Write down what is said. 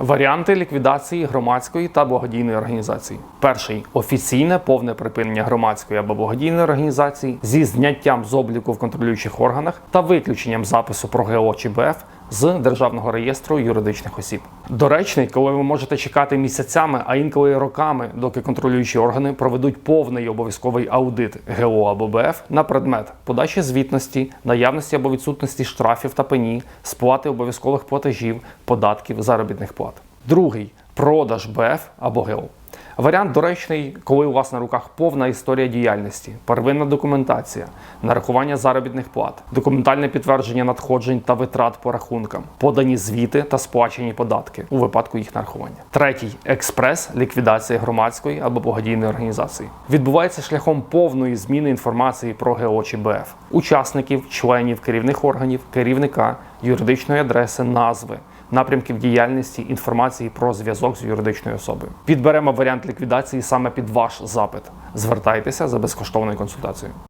Варіанти ліквідації громадської та благодійної організації. Перший офіційне повне припинення громадської або благодійної організації зі зняттям з обліку в контролюючих органах та виключенням запису про ГО чи БФ з державного реєстру юридичних осіб. Доречний, коли ви можете чекати місяцями, а інколи роками, доки контролюючі органи проведуть повний обов'язковий аудит ГО або БФ на предмет подачі звітності, наявності або відсутності штрафів та пені, сплати обов'язкових платежів, податків, заробітних плат. Другий продаж БФ або ГО. Варіант доречний, коли у вас на руках повна історія діяльності, первинна документація, нарахування заробітних плат, документальне підтвердження надходжень та витрат по рахункам, подані звіти та сплачені податки у випадку їх нарахування. Третій експрес ліквідація громадської або благодійної організації відбувається шляхом повної зміни інформації про ГО чи БФ, учасників, членів керівних органів, керівника, юридичної адреси, назви напрямків діяльності, інформації про зв'язок з юридичною особою. Підберемо варіант ліквідації саме під ваш запит. Звертайтеся за безкоштовною консультацією.